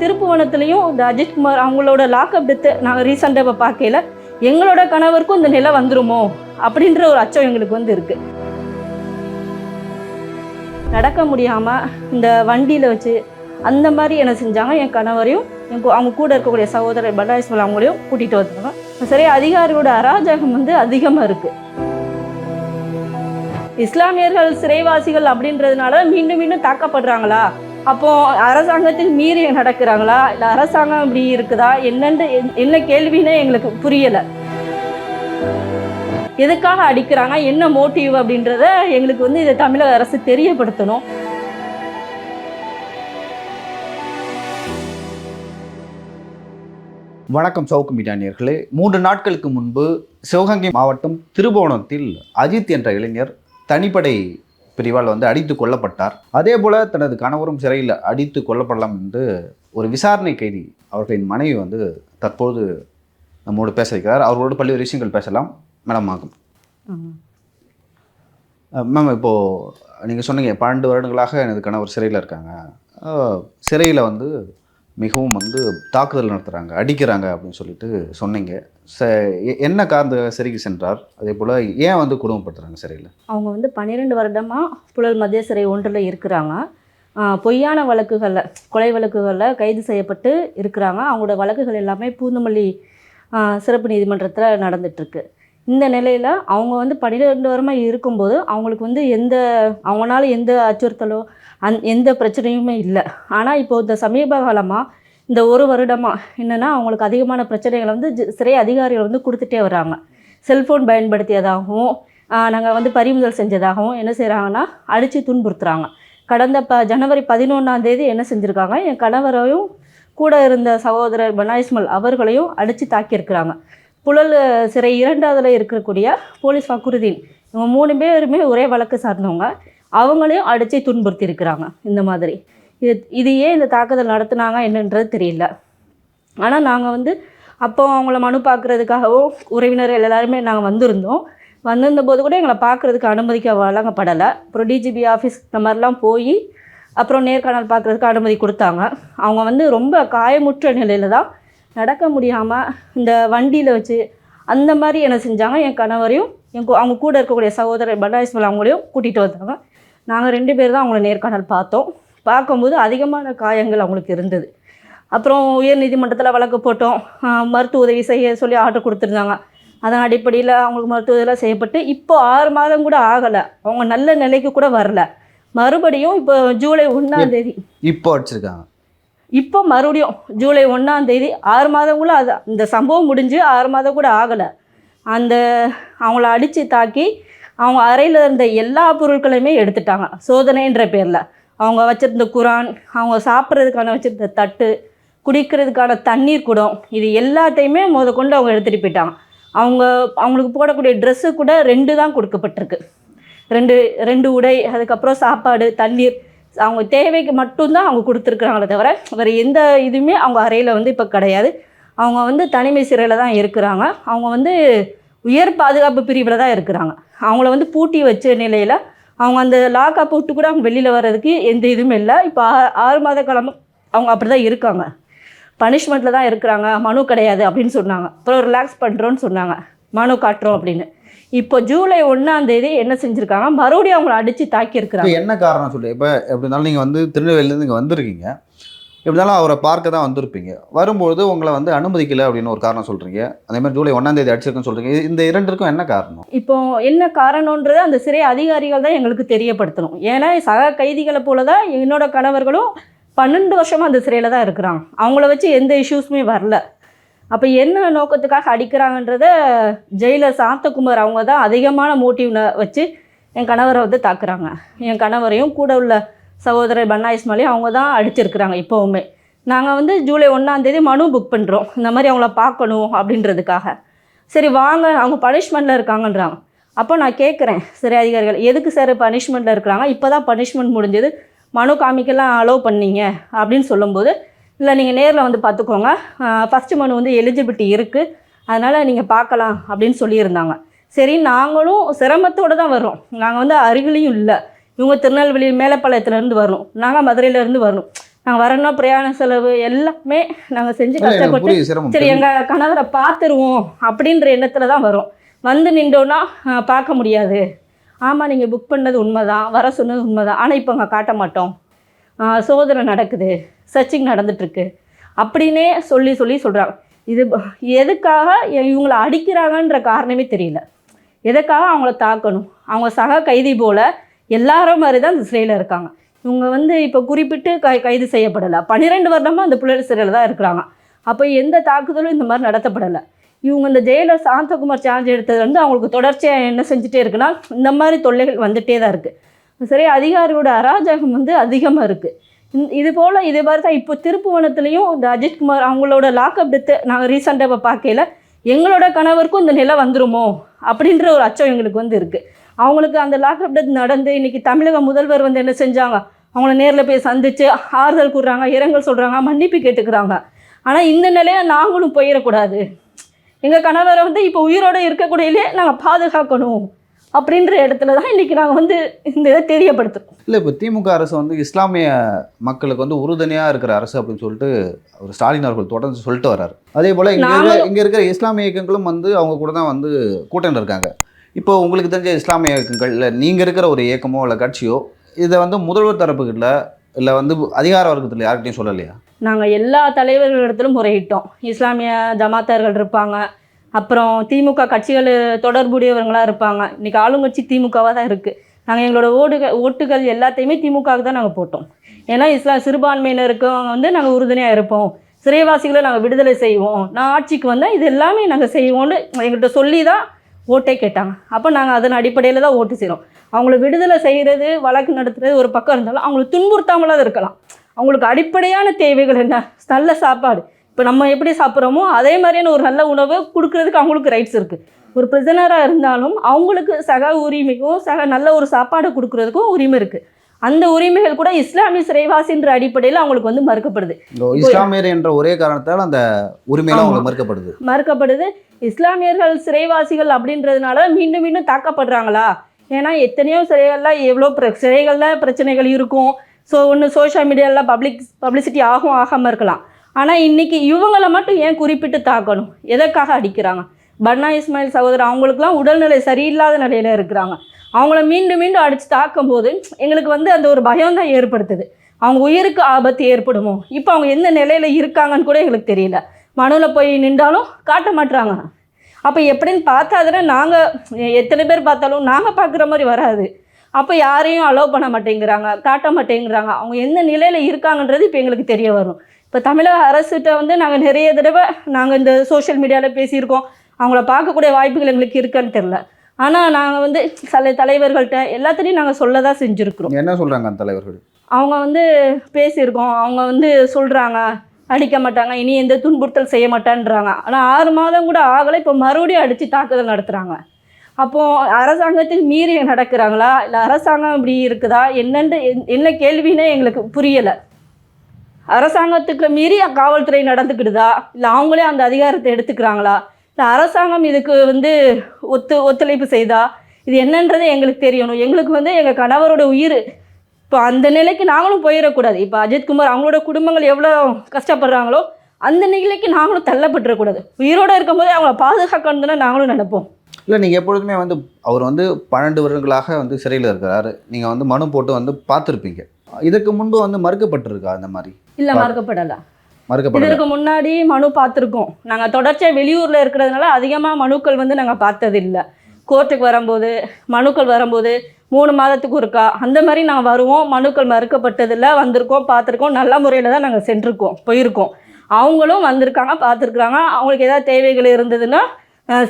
திருப்புவனத்துலேயும் இந்த அஜித்குமார் அவங்களோட lockup death நாங்கள் ரீசெண்டாக இப்போ பார்க்கல எங்களோட கணவருக்கும் இந்த நிலை வந்துருமோ? அப்படின்ற ஒரு அச்சம் எங்களுக்கு வந்து இருக்குது நடக்க முடியாமல் இந்த வண்டியில் வச்சு அந்த மாதிரி என்ன செஞ்சாங்க என் கணவரையும் என் கூ- அவங்க கூட இருக்கக்கூடிய சகோதரர் பண்டாயிஸ்மல் அவங்களையும் கூட்டிகிட்டு வந்துருக்கோம் சரி அதிகாரியோட அராஜகம் வந்து அதிகமாக இருக்குது இஸ்லாமியர்கள் சிறைவாசிகள் அப்படின்றதுனால மீண்டும் மீண்டும் தாக்கப்படுறாங்களா? அப்போ அரசாங்கத்தில் மீறி நடக்கிறாங்களா? இல்லை அரசாங்கம் இப்படி இருக்குதா? என்னென்று என்- என்ன கேள்வின்னு எங்களுக்கு புரியலை. எதுக்காக அடிக்கிறாங்க? என்ன மோட்டிவ் அப்படின்றத எங்களுக்கு வந்து இதை தமிழக அரசு தெரியப்படுத்தணும். வணக்கம் சவுக்கு மீடியானியர்களே மூன்று நாட்களுக்கு முன்பு சிவகங்கை மாவட்டம் திருபுவனத்தில் அஜித் என்ற இளைஞர் தனிப்படை பிரிவால் வந்து அடித்து கொல்லப்பட்டார். அதே போல தனது கணவரும் சிறையில் அடித்து கொல்லப்படலாம் என்று ஒரு விசாரணை கைதி அவர்களின் மனைவி வந்து தற்போது நம்மோடு பேச வைக்கிறார் அவர்களோடு பல்வேறு விஷயங்கள் பேசலாம். மேடம் ஆகும் மேம் இப்போது நீங்கள் சொன்னீங்க பன்னெண்டு வருடங்களாக எனது கணவர் சிறையில் இருக்காங்க. சிறையில் வந்து மிகவும் வந்து தாக்குதல் நடத்துகிறாங்க அடிக்கிறாங்க அப்படின்னு சொல்லிட்டு சொன்னீங்க. ச என்ன காரண சிறைக்கு சென்றார்? அதே போல் ஏன் வந்து குடும்பப்படுத்துகிறாங்க சிறையில்? அவங்க வந்து பன்னிரெண்டு வருடமாக புழல் மத்திய சிறை ஒன்றில் இருக்கிறாங்க. பொய்யான வழக்குகளில் கொலை வழக்குகளில் கைது செய்யப்பட்டு இருக்கிறாங்க. அவங்களோட வழக்குகள் எல்லாமே பூந்தமல்லி சிறப்பு நீதிமன்றத்தில் நடந்துட்டுருக்கு இந்த நிலையில் அவங்க வந்து பன்னிரெண்டு வருமா இருக்கும்போது அவங்களுக்கு வந்து எந்த அவங்களால எந்த அச்சுறுத்தலோ அந் எந்த பிரச்சனையுமே இல்லை. ஆனால் இப்போ இந்த சமீப காலமாக இந்த ஒரு வருடமாக என்னென்னா அவங்களுக்கு அதிகமான பிரச்சனைகளை வந்து ஜி- சிறை அதிகாரிகள் வந்து கொடுத்துட்டே வராங்க. செல்ஃபோன் பயன்படுத்தியதாகவும் நாங்கள் வந்து பறிமுதல் செஞ்சதாகவும் என்ன செய்கிறாங்கன்னா அடித்து துன்புறுத்துகிறாங்க கடந்த ப ஜனவரி பதினொன்றாந்தேதி என்ன செஞ்சுருக்காங்க என் கணவரையும் கூட இருந்த சகோதரர் பனாயிஸ்மல் அவர்களையும் அடித்து தாக்கியிருக்கிறாங்க. புழல் சிறை இரண்டாவதுல இருக்கக்கூடிய போலீஸ் ஃபக்குருதீன் இவங்க மூணு பேருமே ஒரே வழக்கு சார்ந்தவங்க. அவங்களையும் அடித்து துன்புறுத்தி இருக்கிறாங்க இந்த மாதிரி. இது இது ஏன் இந்த தாக்குதல் நடத்துனாங்க என்னன்றது தெரியல. ஆனால் நாங்கள் வந்து அப்போ அவங்கள மனு பார்க்குறதுக்காகவும் உறவினர்கள் எல்லாருமே நாங்கள் வந்திருந்தோம். வந்திருந்த போது கூட எங்களை பார்க்குறதுக்கு அனுமதிக்க வழங்கப்படலை. அப்புறம் டிஜிபி ஆஃபீஸ் இந்த மாதிரிலாம் போய் அப்புறம் நேர்காணல் பார்க்குறதுக்கு அனுமதி கொடுத்தாங்க. அவங்க வந்து ரொம்ப காயமுற்ற நிலையில் தான் நடக்க முடியாமல் இந்த வண்டியில் வச்சு அந்த மாதிரி என்ன செஞ்சாங்க என் கணவரையும் என் அவங்க கூட இருக்கக்கூடிய சகோதரர் பண்டாயிஸ்மல் அவங்களையும் கூட்டிகிட்டு வந்தாங்க. நாங்கள் ரெண்டு பேர் தான் அவங்கள நேர்காணல் பார்த்தோம். பார்க்கும்போது அதிகமான காயங்கள் அவங்களுக்கு இருந்தது. அப்புறம் உயர் நீதிமன்றத்தில் வழக்கு போட்டோம். மருத்துவ உதவி செய்ய சொல்லி ஆர்டர் கொடுத்துருந்தாங்க. அதன் அடிப்படையில் அவங்களுக்கு மருத்துவ இதெல்லாம் செய்யப்பட்டு இப்போ ஆறு மாதம் கூட ஆகலை. அவங்க நல்ல நிலைக்கு கூட வரல. மறுபடியும் இப்போ ஜூலை ஒன்றாம் தேதி. இப்போ அடிச்சிருக்காங்க. இப்போ மறுபடியும் ஜூலை ஒன்றாம் தேதி ஆறு மாதம் கூட அது இந்த சம்பவம் முடிஞ்சு ஆறு மாதம் கூட ஆகலை. அந்த அவங்கள அடித்து தாக்கி அவங்க அறையில் இருந்த எல்லா பொருட்களையுமே எடுத்துட்டாங்க சோதனைன்ற பேரில். அவங்க வச்சுருந்த குரான் அவங்க சாப்பிட்றதுக்கான வச்சுருந்த தட்டு குடிக்கிறதுக்கான தண்ணீர் குடம் இது எல்லாத்தையுமே முத கொண்டு அவங்க எடுத்துகிட்டு போயிட்டாங்க. அவங்க அவங்களுக்கு போடக்கூடிய ட்ரெஸ்ஸு கூட ரெண்டு தான் கொடுக்கப்பட்டிருக்கு. ரெண்டு ரெண்டு உடை அதுக்கப்புறம் சாப்பாடு தண்ணீர் அவங்க தேவைக்கு மட்டும்தான் அவங்க கொடுத்துருக்குறாங்களே தவிர வேறு எந்த இதுவுமே அவங்க அறையில் வந்து இப்போ கிடையாது. அவங்க வந்து தனிமை சிறையில் தான் இருக்கிறாங்க. அவங்க வந்து உயர் பாதுகாப்பு பிரிவில் தான் இருக்கிறாங்க. அவங்கள வந்து பூட்டி வச்ச நிலையில் அவங்க அந்த லாக்கப் விட்டு கூட அவங்க வெளியில் வர்றதுக்கு எந்த இதுவுமே இல்லை. இப்போ ஆ- ஆறு மாத காலமாக அவங்க அப்படி தான் இருக்காங்க. பனிஷ்மெண்ட்டில் தான் இருக்கிறாங்க. மனு கிடையாது அப்படின்னு சொன்னாங்க. அப்புறம் ரிலாக்ஸ் பண்ணுறோன்னு சொன்னாங்க. மனு காட்டுறோம் அப்படின்னு. இப்போ ஜூலை ஒன்றாம் தேதி என்ன செஞ்சுருக்காங்க? மறுபடியும் அவங்கள அடித்து தாக்கியிருக்கிறாங்க. என்ன காரணம் சொல்லி? இப்போ எப்படி இருந்தாலும் நீங்கள் வந்து திருநெல்வேலியிலேருந்து இங்கே வந்திருக்கீங்க. இருந்தாலும் அவரை பார்க்க தான் வந்திருப்பீங்க. வரும்போது உங்களை வந்து அனுமதிக்கல அப்படின்னு ஒரு காரணம் சொல்கிறீங்க அதே மாதிரி ஜூலை ஒன்றாம் தேதி அடிச்சிருக்குன்னு சொல்கிறீங்க இந்த இரண்டிற்கும் என்ன காரணம்? இப்போ என்ன காரணன்றது அந்த சிறை அதிகாரிகள் தான் எங்களுக்கு தெரியப்படுத்தணும். ஏன்னா சக கைதிகளை போல தான் என்னோட கணவர்களும் பன்னெண்டு வருஷமாக அந்த சிறையில் தான் இருக்கிறாங்க. அவங்கள வச்சு எந்த இஷ்யூஸுமே வரல. அப்போ என்ன நோக்கத்துக்காக அடிக்கிறாங்கன்றத ஜெயிலர் சாந்தகுமார் அவங்க தான் அதிகமான மோட்டிவ்னை வச்சு என் கணவரை வந்து தாக்குறாங்க. என் கணவரையும் கூட உள்ள சகோதரர் பன்னா இஸ்மாலையும் அவங்க தான் அடிச்சிருக்கிறாங்க இப்போவுமே. நாங்கள் வந்து ஜூலை ஒன்றாந்தேதி மனு புக் பண்ணுறோம் இந்த மாதிரி அவங்கள பார்க்கணும் அப்படின்றதுக்காக. சரி வாங்க. அவங்க பனிஷ்மெண்ட்டில் இருக்காங்கன்றாங்க. அப்போ நான் கேட்குறேன் சரி அதிகாரிகள் எதுக்கு சார் பனிஷ்மெண்ட்டில் இருக்கிறாங்க? இப்போ தான் பனிஷ்மெண்ட் முடிஞ்சது. மனு காமிக்கெல்லாம் அலோவ் பண்ணீங்க அப்படின்னு சொல்லும்போது இல்லை நீங்கள் நேரில் வந்து பார்த்துக்கோங்க. ஃபஸ்ட்டு மனு வந்து எலிஜிபிலிட்டி இருக்குது அதனால் நீங்கள் பார்க்கலாம் அப்படின்னு சொல்லியிருந்தாங்க. சரி நாங்களும் சிரமத்தோடு தான் வர்றோம். நாங்கள் வந்து அருகிலையும் இல்லை. இவங்க திருநெல்வேலி மேலப்பாளையத்துலேருந்து வரணும். நாங்கள் மதுரையிலேருந்து வரணும். நாங்கள் வரணும் பிரயாண செலவு எல்லாமே நாங்கள் செஞ்சு கஷ்டப்பட்டு சரி எங்கள் கணவரை பார்த்துருவோம் அப்படின்ற எண்ணத்தில் தான் வரும் வந்து நின்றோன்னா பார்க்க முடியாது. ஆமாம் நீங்கள் புக் பண்ணது உண்மைதான். வர சொன்னது உண்மைதான். ஆனால் இப்போ அங்கே காட்ட மாட்டோம். சோதனை நடக்குது. சர்ச்சிங் நடந்துட்டுருக்கு. அப்படின்னே சொல்லி சொல்லி சொல்கிறாங்க இது எதுக்காக இவங்களை அடிக்கிறாங்கன்ற காரணமே தெரியல. எதுக்காக அவங்கள தாக்கணும்? அவங்க சக கைதி போல் எல்லாரும் மாதிரி தான் இந்த சிறையில் இருக்காங்க. இவங்க வந்து இப்போ குறிப்பிட்டு கை கைது செய்யப்படலை. பன்னிரெண்டு வருடமாக அந்த பிள்ளைகள் சிறையில் தான் இருக்கிறாங்க. அப்போ எந்த தாக்குதலும் இந்த மாதிரி நடத்தப்படலை. இவங்க இந்த ஜெயிலர் சாந்தகுமார் சார்ஜ் எடுத்தது வந்து அவங்களுக்கு தொடர்ச்சியாக என்ன செஞ்சுட்டே இருக்குன்னா இந்த மாதிரி தொல்லைகள் வந்துட்டே தான் இருக்குது சரி அதிகாரியோட அராஜகம் வந்து அதிகமாக இருக்குது இது போல் இதே மாதிரி தான் இப்போ திருப்புவனத்துலேயும் இந்த அஜித்குமார் அவங்களோட லாக்அப் டெத்து நாங்கள் ரீசெண்டாக இப்போ பார்க்கல எங்களோட கணவருக்கும் இந்த நிலை வந்துருமோ? அப்படின்ற ஒரு அச்சம் எங்களுக்கு வந்து இருக்குது அவங்களுக்கு அந்த லாக்அப் டெத் நடந்து இன்னைக்கு தமிழக முதல்வர் வந்து என்ன செஞ்சாங்க? அவங்கள நேரில் போய் சந்தித்து ஆறுதல் கூடுறாங்க இரங்கல் சொல்கிறாங்க மன்னிப்பு கேட்டுக்கிறாங்க. ஆனால் இந்த நிலையை நாங்களும் போயிடக்கூடாது. எங்கள் கணவரை வந்து இப்போ உயிரோடு இருக்கக்கூடியலே நாங்கள் பாதுகாக்கணும். அப்படின்ற இடத்துல தான் இன்றைக்கி நாங்கள் வந்து இந்த இதை தெரியப்படுத்துகிறோம் இல்லை இப்போ திமுக அரசு வந்து இஸ்லாமிய மக்களுக்கு வந்து உறுதுணையாக இருக்கிற அரசு அப்படின்னு சொல்லிட்டு அவர் ஸ்டாலின் அவர்கள் தொடர்ந்து சொல்லிட்டு வர்றாரு. அதே போல் இங்கே இங்கே இருக்கிற இஸ்லாமிய இயக்கங்களும் வந்து அவங்க கூட தான் வந்து கூட்டணியில் இருக்காங்க. இப்போ உங்களுக்கு தெரிஞ்ச இஸ்லாமிய இயக்கங்கள் இல்லை நீங்கள் இருக்கிற ஒரு இயக்கமோ இல்லை கட்சியோ இதை வந்து முதல்வர் தரப்புக்கிட்ட இல்லை வந்து அதிகார வர்க்கத்தில் யார்கிட்டையும் சொல்லலையா? நாங்கள் எல்லா தலைவர்களிடத்திலும் முறையிட்டோம். இஸ்லாமிய ஜமாத்தார்கள் இருப்பாங்க. அப்புறம் திமுக கட்சிகள் தொடர்புடையவங்களாக இருப்பாங்க. இன்றைக்கி ஆளுங்கட்சி திமுகவாக தான் இருக்குது நாங்கள் எங்களோட ஓடுகள் ஓட்டுகள் எல்லாத்தையுமே திமுகவுக்கு தான் நாங்கள் போட்டோம். ஏன்னா இஸ்லாம் சிறுபான்மையினருக்கு வந்து நாங்கள் உறுதுணையாக இருப்போம். சிறைவாசிகளை நாங்கள் விடுதலை செய்வோம். நான் ஆட்சிக்கு வந்தால் இது எல்லாமே நாங்கள் செய்வோம்னு எங்கள்கிட்ட சொல்லி தான் ஓட்டே கேட்டாங்க. அப்போ நாங்கள் அதன் அடிப்படையில் தான் ஓட்டு செய்கிறோம் அவங்கள விடுதலை செய்கிறது வழக்கு நடத்துறது ஒரு பக்கம் இருந்தாலும் அவங்கள துன்புறுத்தாமலாக இருக்கலாம். அவங்களுக்கு அடிப்படையான தேவைகள் என்ன? நல்ல சாப்பாடு. இப்போ நம்ம எப்படி சாப்பிட்றோமோ அதே மாதிரியான ஒரு நல்ல உணவு கொடுக்கறதுக்கு அவங்களுக்கு ரைட்ஸ் இருக்குது ஒரு பிரிசனராக இருந்தாலும் அவங்களுக்கு சக உரிமைக்கும் சக நல்ல ஒரு சாப்பாடு கொடுக்கறதுக்கும் உரிமை இருக்குது அந்த உரிமைகள் கூட இஸ்லாமிய சிறைவாசின்ற அடிப்படையில் அவங்களுக்கு வந்து மறுக்கப்படுது. இஸ்லாமியர் என்ற ஒரே காரணத்தால் அந்த உரிமையெல்லாம் அவங்களுக்கு மறுக்கப்படுது. மறுக்கப்படுது. இஸ்லாமியர்கள் சிறைவாசிகள் அப்படின்றதுனால மீண்டும் மீண்டும் தாக்கப்படுறாங்களா? ஏன்னா எத்தனையோ சிறைகளில் எவ்வளோ பிர சிறைகளில் பிரச்சனைகள் இருக்கும். ஸோ ஒன்று சோஷியல் மீடியாவில் பப்ளிக் பப்ளிசிட்டி ஆகும் ஆகாமல் இருக்கலாம். ஆனால் இன்றைக்கி இவங்களை மட்டும் ஏன் குறிப்பிட்டு தாக்கணும்? எதற்காக அடிக்கிறாங்க? பன்னா இஸ்மாயில் சகோதரர் அவங்களுக்குலாம் உடல்நிலை சரியில்லாத நிலையில் இருக்கிறாங்க. அவங்கள மீண்டும் மீண்டும் அடித்து தாக்கும்போது எங்களுக்கு வந்து அந்த ஒரு பயம் தான் ஏற்படுத்துது. அவங்க உயிருக்கு ஆபத்து ஏற்படுமோ? இப்போ அவங்க எந்த நிலையில் இருக்காங்கன்னு கூட எங்களுக்கு தெரியல. மனுவில் போய் நின்றாலும் காட்ட மாட்டுறாங்க அப்போ எப்படின்னு பார்த்தா தானே நாங்கள் எத்தனை பேர் பார்த்தாலும் நாங்கள் பார்க்குற மாதிரி வராது. அப்போ யாரையும் அலோவ் பண்ண மாட்டேங்கிறாங்க காட்ட மாட்டேங்கிறாங்க. அவங்க எந்த நிலையில் இருக்காங்கன்றது இப்போ எங்களுக்கு தெரிய வரும். இப்போ தமிழக அரசுகிட்ட வந்து நாங்கள் நிறைய தடவை நாங்கள் இந்த சோஷியல் மீடியாவில் பேசியிருக்கோம். அவங்கள பார்க்கக்கூடிய வாய்ப்புகள் எங்களுக்கு இருக்கான்னு தெரில ஆனால் நாங்கள் வந்து சில தலைவர்கள்ட்ட எல்லாத்துலேயும் நாங்கள் சொல்ல தான் செஞ்சுருக்கிறோம் என்ன சொல்கிறாங்க அந்த தலைவர்கள்? அவங்க வந்து பேசியிருக்கோம். அவங்க வந்து சொல்கிறாங்க அடிக்க மாட்டாங்க இனி எந்த துன்புறுத்தல் செய்ய மாட்டான்றாங்க. ஆனால் ஆறு மாதம் கூட ஆகலை. இப்போ மறுபடியும் அடித்து தாக்குதல் நடத்துகிறாங்க அப்போது அரசாங்கத்துக்கு மீறி நடக்கிறாங்களா? இல்லை அரசாங்கம் இப்படி இருக்குதா? என்னன்ட்டு என்- என்ன கேள்வினே எங்களுக்கு புரியலை. அரசாங்கத்துக்கு மீறி காவல்துறை நடந்துக்கிடுதா? இல்லை அவங்களே அந்த அதிகாரத்தை எடுத்துக்கிறாங்களா? இல்லை அரசாங்கம் இதுக்கு வந்து ஒத்து ஒத்துழைப்பு செய்தா? இது என்னன்றது எங்களுக்கு தெரியணும். எங்களுக்கு வந்து எங்கள் கணவரோட உயிர். இப்போ அந்த நிலைக்கு நாங்களும் போயிடக்கூடாது. இப்போ அஜித்குமார் அவங்களோட குடும்பங்கள் எவ்வளோ கஷ்டப்படுறாங்களோ அந்த நிலைக்கு நாங்களும் தள்ளப்பட்டுறக்கூடாது. உயிரோடு இருக்கும்போது அவங்கள பாதுகாக்கணும் தானே நாங்களும் நினைப்போம். இல்லை நீங்கள் எப்பொழுதுமே வந்து அவர் வந்து பன்னெண்டு வருடங்களாக வந்து சிறையில் இருக்கிறாரு. நீங்கள் வந்து மனு போட்டு வந்து பார்த்துருப்பீங்க. இதற்கு முன்பு வந்து மறுக்கப்பட்டிருக்கா அந்த மாதிரி? இல்லை மறுக்கப்படலை. இதற்கு முன்னாடி மனு பார்த்துருக்கோம். நாங்கள் தொடர்ச்சியாக வெளியூரில் இருக்கிறதுனால அதிகமாக மனுக்கள் வந்து நாங்கள் பார்த்ததில்லை. கோர்ட்டுக்கு வரும்போது மனுக்கள் வரும்போது மூணு மாதத்துக்கு ஒருக்கா அந்த மாதிரி நாங்கள் வருவோம். மனுக்கள் மறுக்கப்பட்டதில்லை வந்திருக்கோம் பார்த்துருக்கோம். நல்ல முறையில் தான் நாங்கள் சென்றிருக்கோம் போயிருக்கோம். அவங்களும் வந்திருக்காங்க பார்த்துருக்குறாங்க. அவங்களுக்கு ஏதாவது தேவைகள் இருந்ததுன்னா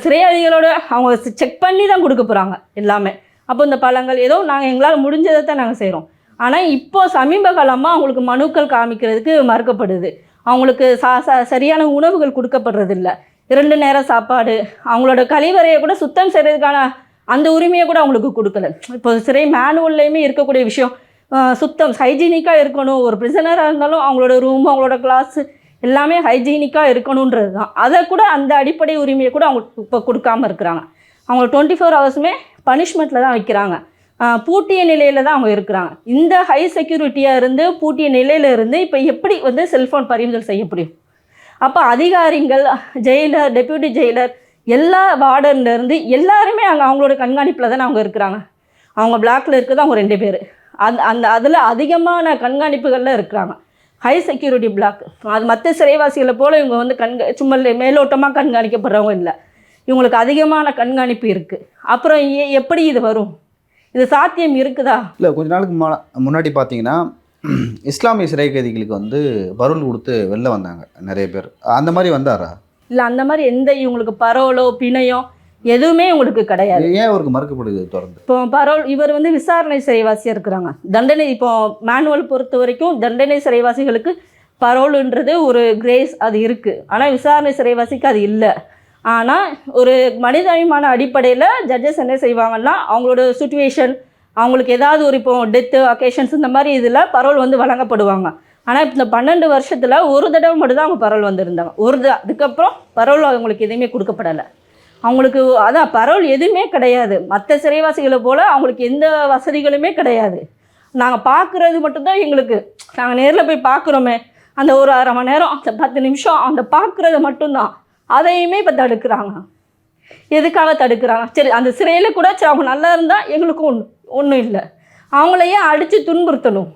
சிறையாளிகளோட அவங்க செக் பண்ணி தான் கொடுக்க போகிறாங்க எல்லாமே. அப்போ இந்த பழங்கள் ஏதோ நாங்கள் எங்களால் முடிஞ்சதை தான் நாங்கள் செய்கிறோம் ஆனால் இப்போ சமீப காலமாக அவங்களுக்கு மனுக்கள் காமிக்கிறதுக்கு மறுக்கப்படுது. அவங்களுக்கு சா ச- சரியான உணவுகள் கொடுக்கப்படுறதில்ல. இரண்டு நேரம் சாப்பாடு அவங்களோட கழிவறையை கூட சுத்தம் செய்கிறதுக்கான அந்த உரிமையை கூட அவங்களுக்கு கொடுக்கல. இப்போ சிறை மேனுவல்லையுமே இருக்கக்கூடிய விஷயம் சுத்தம் ஹைஜீனிக்காக இருக்கணும். ஒரு பிரிசனராக இருந்தாலும் அவங்களோட ரூம் அவங்களோட கிளாஸு எல்லாமே ஹைஜீனிக்காக இருக்கணுன்றது தான். அதை கூட அந்த அடிப்படை உரிமையை கூட அவங்களுக்கு இப்போ கொடுக்காம இருக்கிறாங்க. அவங்க டுவெண்ட்டி ஃபோர் ஹவர்ஸுமே பனிஷ்மெண்ட்டில் தான் வைக்கிறாங்க. பூட்டிய நிலையில் தான் அவங்க இருக்கிறாங்க. இந்த ஹை செக்யூரிட்டியாக இருந்து பூட்டிய நிலையில் இருந்து இப்போ எப்படி வந்து செல்ஃபோன் பறிமுதல் செய்ய முடியும்? அப்போ அதிகாரிகள் ஜெயிலர் டெப்யூட்டி ஜெயிலர் எல்லா வார்டன்ல இருந்து எல்லாருமே அங்கே அவங்களோட கண்காணிப்பில் தானே அவங்க இருக்கிறாங்க. அவங்க பிளாக்ல இருக்கிறது அவங்க ரெண்டு பேர். அந்த அந்த அதில் அதிகமான கண்காணிப்புகளில் இருக்கிறாங்க. ஹை செக்யூரிட்டி பிளாக் அது மற்ற சிறைவாசிகளை போல் இவங்க வந்து கண்க சும்மா மேலோட்டமாக கண்காணிக்கப்படுறவங்க இல்லை. இவங்களுக்கு அதிகமான கண்காணிப்பு இருக்குது அப்புறம் எப்படி இது வரும்? இது சாத்தியம் இருக்குதா? இல்லை கொஞ்ச நாளுக்கு முன்னா- முன்னாடி பார்த்தீங்கன்னா இஸ்லாமிய சிறை கைதிகளுக்கு வந்து பருள் கொடுத்து வெளில வந்தாங்க நிறைய பேர். அந்த மாதிரி வந்தாரா? இல்லை அந்த மாதிரி எந்த இவங்களுக்கு பரோலோ பிணையோ எதுவுமே இவங்களுக்கு கிடையாது. ஏன் அவருக்கு மறுக்கப்படுது தொடர்ந்து? இப்போ பரோல் இவர் வந்து விசாரணை சிறைவாசியாக இருக்கிறாங்க. தண்டனை இப்போ மேனுவல் பொறுத்த வரைக்கும் தண்டனை சிறைவாசிகளுக்கு பரோலுன்றது ஒரு கிரேஸ் அது இருக்குது ஆனால் விசாரணை சிறைவாசிக்கு அது இல்லை. ஆனால் ஒரு மனிதாபிமான அடிப்படையில் ஜட்ஜஸ் என்ன செய்வாங்கன்னா அவங்களோட சுச்சுவேஷன் அவங்களுக்கு ஏதாவது ஒரு இப்போ டெத்து அக்கேஷன்ஸ் இந்த மாதிரி இதில் பரோல் வந்து வழங்கப்படுவாங்க. ஆனால் இப்போ இந்த பன்னெண்டு வருஷத்தில் ஒரு தடவை மட்டும்தான் அவங்க பரோல் வந்திருந்தாங்க. ஒரு த அதுக்கப்புறம் பரோல் அவங்களுக்கு எதுவுமே கொடுக்கப்படலை. அவங்களுக்கு அதான் பரோல் எதுவுமே கிடையாது. மற்ற சிறைவாசிகளை போல் அவங்களுக்கு எந்த வசதிகளுமே கிடையாது. நாங்கள் பார்க்குறது மட்டும்தான் எங்களுக்கு. நாங்கள் நேரில் போய் பார்க்குறோமே. அந்த ஒரு அரை மணி நேரம் அந்த பத்து நிமிஷம் அந்த பார்க்குறது மட்டும்தான். அதையுமே இப்போ தடுக்கிறாங்க. எதுக்காக தடுக்கிறாங்க? சரி அந்த சிறையில் கூட சரி அவங்க நல்லா இருந்தால் எங்களுக்கும் ஒன்று ஒன்றும் இல்லை. அவங்களையே அடித்து துன்புறுத்தணும்.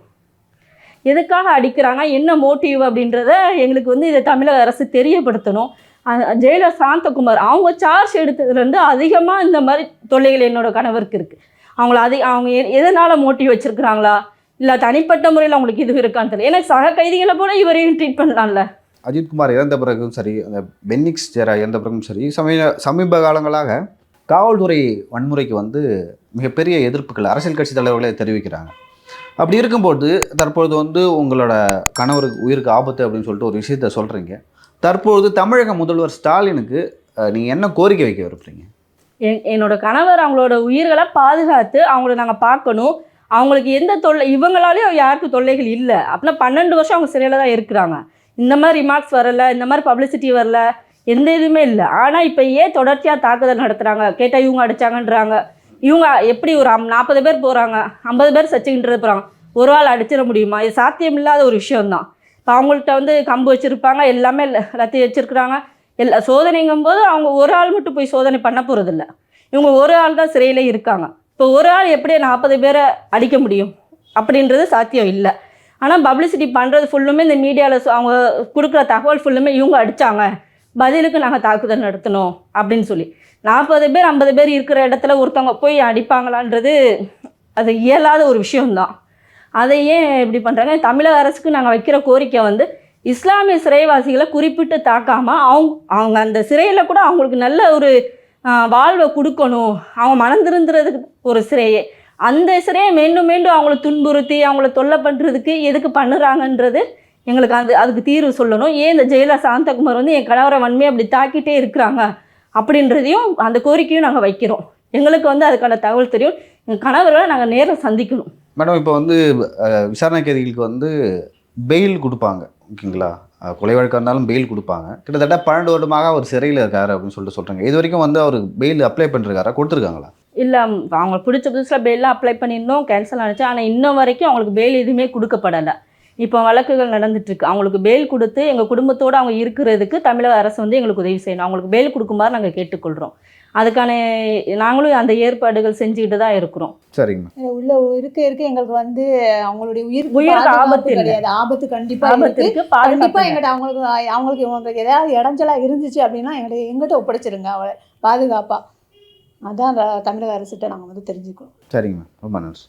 எதுக்காக அடிக்கிறாங்க? என்ன மோட்டிவ் அப்படின்றத எங்களுக்கு வந்து இதை தமிழக அரசு தெரியப்படுத்தணும். அ- ஜெயலலிதா சாந்தகுமார் அவங்க சார்ஜ் எடுத்ததுலேருந்து அதிகமாக இந்த மாதிரி தொல்லைகள் என்னோட கணவருக்கு இருக்குது அவங்கள அதி அவங்க எ- மோட்டிவ் வச்சுருக்குறாங்களா? இல்லை தனிப்பட்ட முறையில் அவங்களுக்கு இது இருக்கான்னு தெரியல. ஏன்னா சக கைதிகளை போல இவரையும் ட்ரீட் பண்ணலாம்ல. அஜித்குமார் இறந்த பிறகும் சரி அந்த பென்னிக்ஸ் ஜெரா இறந்த பிறகும் சரி சமீப சமீப காலங்களாக காவல்துறை வன்முறைக்கு வந்து மிகப்பெரிய எதிர்ப்புகள் அரசியல் கட்சி தலைவர்களே தெரிவிக்கிறாங்க. அப்படி இருக்கும்போது தற்பொழுது வந்து உங்களோட கணவருக்கு உயிருக்கு ஆபத்து அப்படின்னு சொல்லிட்டு ஒரு விஷயத்த சொல்கிறீங்க தற்பொழுது தமிழக முதல்வர் ஸ்டாலினுக்கு நீங்கள் என்ன கோரிக்கை வைக்க விரும்புறீங்க? என் என்னோட கணவர் அவங்களோட உயிர்களை பாதுகாத்து அவங்கள நாங்கள் பார்க்கணும். அவங்களுக்கு எந்த தொல்லை இவங்களாலேயும் யாருக்கும் தொல்லைகள் இல்லை. அப்படின்னா பன்னெண்டு வருஷம் அவங்க சிறையில் தான் இருக்கிறாங்க. இந்த மாதிரி ரிமார்க்ஸ் வரல இந்த மாதிரி பப்ளிசிட்டி வரல எந்த இதுவுமே இல்லை. ஆனால் இப்போ ஏன் தொடர்ச்சியாக தாக்குதல் நடத்துகிறாங்க கேட்டால் இவங்க அடிச்சாங்கன்றாங்க. இவங்க எப்படி ஒரு அம் நாற்பது பேர் போகிறாங்க ஐம்பது பேர் சச்சிக்கிட்டு போகிறாங்க ஒரு ஆள் அடிச்சிட முடியுமா? இது சாத்தியம் இல்லாத ஒரு விஷயம்தான். இப்போ அவங்கள்ட்ட வந்து கம்பு வச்சுருப்பாங்க எல்லாமே எல்லாத்தையும் வச்சுருக்குறாங்க. எல்லா சோதனைங்கும் போது அவங்க ஒரு ஆள் மட்டும் போய் சோதனை பண்ண போகிறதில்ல இவங்க ஒரு ஆள் தான் சிறையில் இருக்காங்க. இப்போ ஒரு ஆள் எப்படி நாற்பது பேரை அடிக்க முடியும்? அப்படின்றது சாத்தியம் இல்லை. ஆனால் பப்ளிசிட்டி பண்ணுறது ஃபுல்லுமே இந்த மீடியாவில் அவங்க கொடுக்குற தகவல் ஃபுல்லுமே இவங்க அடித்தாங்க பதிலுக்கு நாங்கள் தாக்குதல் நடத்தணும் அப்படின்னு சொல்லி. நாற்பது பேர் ஐம்பது பேர் இருக்கிற இடத்துல ஒருத்தவங்க போய் அடிப்பாங்களான்றது அது இயலாத ஒரு விஷயம்தான். அதை ஏன் இப்படி பண்ணுறாங்க தமிழக அரசுக்கு நாங்கள் வைக்கிற கோரிக்கை வந்து இஸ்லாமிய சிறைவாசிகளை குறிப்பிட்டு தாக்காமல் அவங்க அவங்க அந்த சிறையில் கூட அவங்களுக்கு நல்ல ஒரு வாழ்வை கொடுக்கணும். அவங்க மனந்திருந்துறதுக்கு ஒரு சிறையே. அந்த சிறையை மீண்டும் மீண்டும் அவங்கள துன்புறுத்தி அவங்கள தொல்லை பண்ணுறதுக்கு எதுக்கு பண்ணுறாங்கன்றது எங்களுக்கு அது அதுக்கு தீர்வு சொல்லணும். ஏன் இந்த ஜெயலலிதா சாந்தகுமார் வந்து என் கணவரை வன்மையை அப்படி தாக்கிட்டே இருக்கிறாங்க அப்படின்றதையும் அந்த கோரிக்கையும் நாங்கள் வைக்கிறோம். எங்களுக்கு வந்து அதுக்கான தகவல் தெரியும். எங்கள் கணவரை நாங்கள் நேரில் சந்திக்கணும். மேடம் இப்போ வந்து விசாரணை கைதிகளுக்கு வந்து பெயில் கொடுப்பாங்க ஓகேங்களா? கொலை வழக்காக இருந்தாலும் பெயில் கொடுப்பாங்க. கிட்டத்தட்ட பன்னெண்டு வருடமாக அவர் சிறையில் இருக்காரு அப்படின்னு சொல்லிட்டு சொல்கிறாங்க இது வரைக்கும் வந்து அவர் பெயில் அப்ளை பண்ணிருக்காரா? கொடுத்துருக்காங்களா? இல்லை அவங்க பிடிச்ச புதுசில் பெயிலாம் அப்ளை பண்ணியிருந்தோம் கேன்சல் ஆனிச்சு. ஆனால் இன்ன வரைக்கும் அவங்களுக்கு பெயில் எதுவுமே கொடுக்கப்படலை. இப்போ வழக்குகள் நடந்துட்டுருக்கு. அவங்களுக்கு பெயில் கொடுத்து எங்கள் குடும்பத்தோடு அவங்க இருக்கிறதுக்கு தமிழக அரசு வந்து எங்களுக்கு உதவி செய்யணும். அவங்களுக்கு பெயில் கொடுக்குமாறு நாங்கள் கேட்டுக்கொள்கிறோம் அதுக்கான நாங்களும் அந்த ஏற்பாடுகள் செஞ்சுக்கிட்டு தான் இருக்கிறோம். சரிங்க உள்ள இருக்க இருக்க எங்களுக்கு வந்து அவங்களுடைய உயிருக்கு பாதுகாப்பு ஆபத்து இல்லை. கிடையாது. ஆபத்து கண்டிப்பா ஆபத்து இருக்கு கண்டிப்பா எங்கிட்ட அவங்களுக்கு அவங்களுக்கு இவங்களுக்கு ஏதாவது இடைஞ்சலா இருந்துச்சு அப்படின்னா எங்கிட்ட எங்கிட்ட ஒப்படைச்சிருங்க அவளை. பாதுகாப்பா. அதான் தமிழக அரசுகிட்ட நாங்கள் வந்து தெரிஞ்சுக்கிறோம். சரிங்க மேம். ரொம்ப நன்றி.